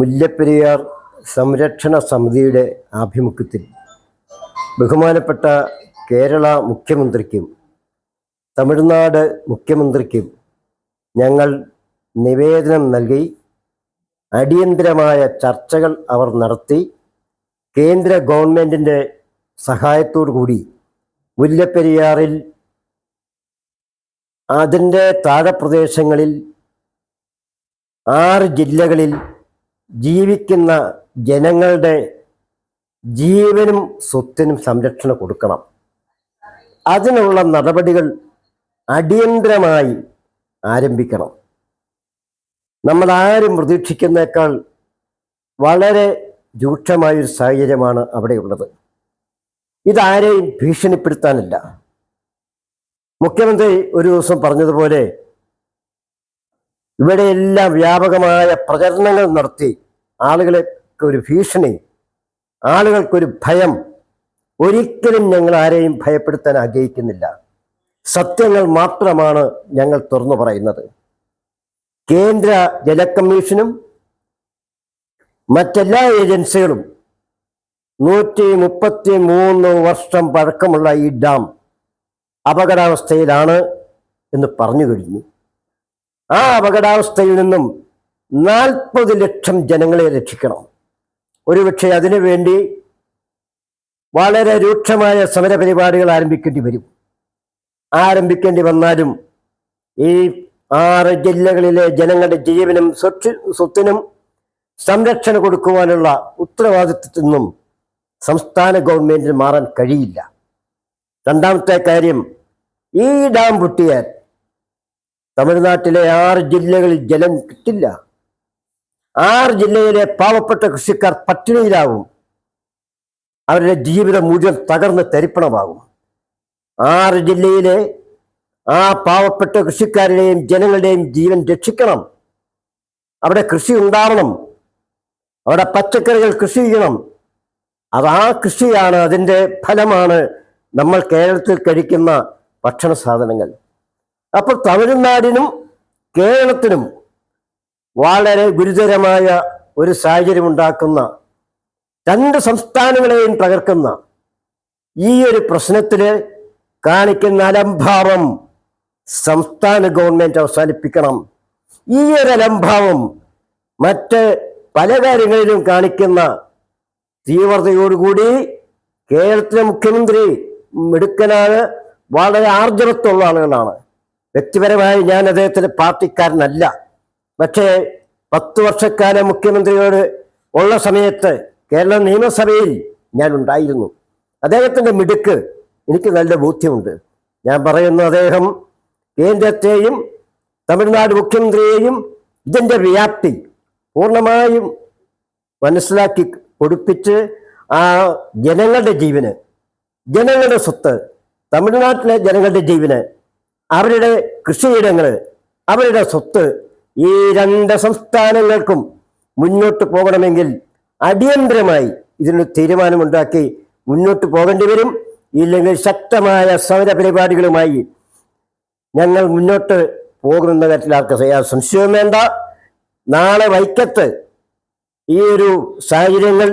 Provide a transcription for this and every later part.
മുല്ലപ്പെരിയാർ സംരക്ഷണ സമിതിയുടെ ആഭിമുഖ്യത്തിൽ ബഹുമാനപ്പെട്ട കേരള മുഖ്യമന്ത്രിക്കും തമിഴ്നാട് മുഖ്യമന്ത്രിക്കും ഞങ്ങൾ നിവേദനം നൽകി അടിയന്തരമായ ചർച്ചകൾ അവർ നടത്തി കേന്ദ്ര ഗവൺമെന്റിന്റെ സഹായത്തോടു കൂടി മുല്ലപ്പെരിയാറിൽ അതിന്റെ താഴെപ്രദേശങ്ങളിൽ ആറ് ജില്ലകളിൽ ജീവിക്കുന്ന ജനങ്ങളുടെ ജീവനും സ്വത്തിനും സംരക്ഷണം കൊടുക്കണം. അതിനുള്ള നടപടികൾ അടിയന്തരമായി ആരംഭിക്കണം. നമ്മൾ ആരും പ്രതീക്ഷിക്കുന്നേക്കാൾ വളരെ രൂക്ഷമായൊരു സാഹചര്യമാണ് അവിടെയുള്ളത്. ഇതാരെയും ഭീഷണിപ്പെടുത്താനില്ല. മുഖ്യമന്ത്രി ഒരു ദിവസം പറഞ്ഞതുപോലെ ഇവിടെയെല്ലാം വ്യാപകമായ പ്രചരണങ്ങൾ നടത്തി ആളുകൾക്ക് ഒരു ഭീഷണി ആളുകൾക്കൊരു ഭയം. ഒരിക്കലും ഞങ്ങൾ ആരെയും ഭയപ്പെടുത്താൻ ആഗ്രഹിക്കുന്നില്ല. സത്യങ്ങൾ മാത്രമാണ് ഞങ്ങൾ തുറന്നു പറയുന്നത്. കേന്ദ്ര ജലക്കമ്മീഷനും മറ്റെല്ലാ ഏജൻസികളും നൂറ്റി മുപ്പത്തി മൂന്ന് വർഷം പഴക്കമുള്ള ഈ ഡാം അപകടാവസ്ഥയിലാണ് എന്ന് പറഞ്ഞു കഴിഞ്ഞു. ആ അപകടാവസ്ഥയിൽ നിന്നും നാൽപ്പത് ലക്ഷം ജനങ്ങളെ രക്ഷിക്കണം. ഒരുപക്ഷെ അതിനുവേണ്ടി വളരെ രൂക്ഷമായ സമരപരിപാടികൾ ആരംഭിക്കേണ്ടി വരും. ആരംഭിക്കേണ്ടി വന്നാലും ഈ ആറ് ജില്ലകളിലെ ജനങ്ങളുടെ ജീവനും സ്വത്ത് സ്വത്തിനും സംരക്ഷണം കൊടുക്കുവാനുള്ള ഉത്തരവാദിത്വത്തിൽ നിന്നും സംസ്ഥാന ഗവൺമെന്റിന് മാറാൻ കഴിയില്ല. രണ്ടാമത്തെ കാര്യം ഈ ഡാം പൊട്ടിയാൽ തമിഴ്നാട്ടിലെ ആറ് ജില്ലകളിൽ ജലം കിട്ടില്ല. ആറ് ജില്ലയിലെ പാവപ്പെട്ട കൃഷിക്കാർ പട്ടിണിയിലാവും. അവരുടെ ജീവിതം മുഴുവൻ തകർന്ന് തരിപ്പണമാകും. ആറ് ജില്ലയിലെ ആ പാവപ്പെട്ട കൃഷിക്കാരുടെയും ജനങ്ങളുടെയും ജീവൻ രക്ഷിക്കണം. അവിടെ കൃഷി ഉണ്ടാവണം. അവിടെ പച്ചക്കറികൾ കൃഷി ചെയ്യണം. അത് ആ കൃഷിയാണ് അതിന്റെ ഫലമാണ് നമ്മൾ കേരളത്തിൽ കഴിക്കുന്ന ഭക്ഷണ സാധനങ്ങൾ. അപ്പോൾ തമിഴ്നാടിനും കേരളത്തിനും വളരെ ഗുരുതരമായ ഒരു സാഹചര്യം ഉണ്ടാക്കുന്ന രണ്ട് സംസ്ഥാനങ്ങളെയും തകർക്കുന്ന ഈ ഒരു പ്രശ്നത്തിൽ കാണിക്കുന്ന അലംഭാവം സംസ്ഥാന ഗവൺമെന്റ് അവസാനിപ്പിക്കണം. ഈ ഒരു അലംഭാവം മറ്റ് പല കാര്യങ്ങളിലും കാണിക്കുന്ന തീവ്രതയോടുകൂടി കേരളത്തിലെ മുഖ്യമന്ത്രി മിടുക്കനാണ് വളരെ ആർജവത്തുള്ള ആളുകളാണ്. വ്യക്തിപരമായി ഞാൻ അദ്ദേഹത്തിന്റെ പാർട്ടിക്കാരനല്ല. പക്ഷേ പത്ത് വർഷക്കാലം മുഖ്യമന്ത്രിയോട് ഉള്ള സമയത്ത് കേരള നിയമസഭയിൽ ഞാൻ ഉണ്ടായിരുന്നു. അദ്ദേഹത്തിന്റെ മിടുക്ക് എനിക്ക് നല്ല ബോധ്യമുണ്ട്. ഞാൻ പറയുന്നു അദ്ദേഹം കേന്ദ്രത്തെയും തമിഴ്നാട് മുഖ്യമന്ത്രിയെയും ഇതിന്റെ വ്യാപ്തി പൂർണമായും മനസ്സിലാക്കി കൊടുപ്പിച്ച് ആ ജനങ്ങളുടെ ജീവന് ജനങ്ങളുടെ സ്വത്ത് തമിഴ്നാട്ടിലെ ജനങ്ങളുടെ ജീവന് അവരുടെ കൃഷിയിടങ്ങൾ അവരുടെ സ്വത്ത് ഈ രണ്ട് സംസ്ഥാനങ്ങൾക്കും മുന്നോട്ട് പോകണമെങ്കിൽ അടിയന്തരമായി ഇതിനൊരു തീരുമാനമുണ്ടാക്കി മുന്നോട്ട് പോകേണ്ടി വരും. ഇല്ലെങ്കിൽ ശക്തമായ സമര പരിപാടികളുമായി ഞങ്ങൾ മുന്നോട്ട് പോകുന്ന കാര്യത്തിൽ ആർക്ക് സംശയവും വേണ്ട. നാളെ വൈക്കത്ത് ഈ ഒരു സാഹചര്യങ്ങൾ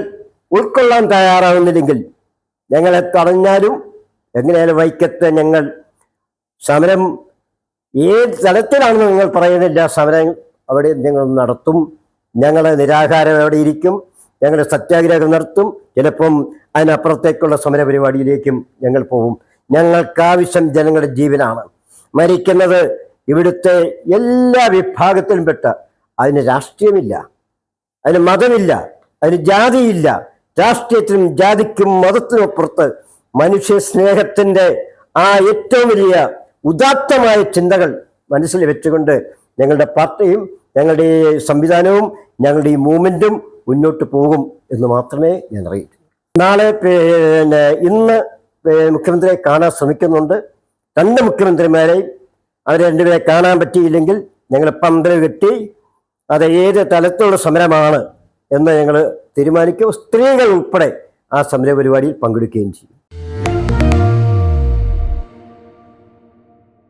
ഉൾക്കൊള്ളാൻ തയ്യാറാവുന്നില്ലെങ്കിൽ ഞങ്ങളെ തടഞ്ഞാലും എങ്ങനെയാലും വൈക്കത്ത് ഞങ്ങൾ സമരം ഏത് തലത്തിലാണെന്ന് നിങ്ങൾ പറയുന്നില്ല. സമരം അവിടെ ഞങ്ങൾ നടത്തും. ഞങ്ങൾ നിരാഹാരം അവിടെ ഇരിക്കും. ഞങ്ങൾ സത്യാഗ്രഹം നടത്തും. ചിലപ്പം അതിനപ്പുറത്തേക്കുള്ള സമര പരിപാടിയിലേക്കും ഞങ്ങൾ പോകും. ഞങ്ങൾക്കാവശ്യം ജനങ്ങളുടെ ജീവനാണ്. മരിക്കുന്നത് ഇവിടുത്തെ എല്ലാ വിഭാഗത്തിലും പെട്ട. അതിന് രാഷ്ട്രീയമില്ല. അതിന് മതമില്ല. അതിന് ജാതിയില്ല. രാഷ്ട്രീയത്തിനും ജാതിക്കും മതത്തിനും അപ്പുറത്ത് മനുഷ്യ സ്നേഹത്തിന്റെ ആ ഏറ്റവും വലിയ ഉദാത്തമായ ചിന്തകൾ മനസ്സിൽ വെച്ചുകൊണ്ട് ഞങ്ങളുടെ പാർട്ടിയും ഞങ്ങളുടെ സംവിധാനവും ഞങ്ങളുടെ ഈ മൂവ്മെന്റും മുന്നോട്ട് പോകും എന്ന് മാത്രമേ ഞാൻ അറിയൂ. നാളെ പിന്നെ ഇന്ന് മുഖ്യമന്ത്രിയെ കാണാൻ ശ്രമിക്കുന്നുണ്ട്. രണ്ട് മുഖ്യമന്ത്രിമാരെയും അവർ രണ്ടുപേരെ കാണാൻ പറ്റിയില്ലെങ്കിൽ ഞങ്ങൾ പന്തൽ കെട്ടി അത് ഏത് തലത്തിലുള്ള സമരമാണ് എന്ന് ഞങ്ങൾ തീരുമാനിക്കും. സ്ത്രീകൾ ഉൾപ്പെടെ ആ സമര പരിപാടിയിൽ പങ്കെടുക്കുകയും ചെയ്യും.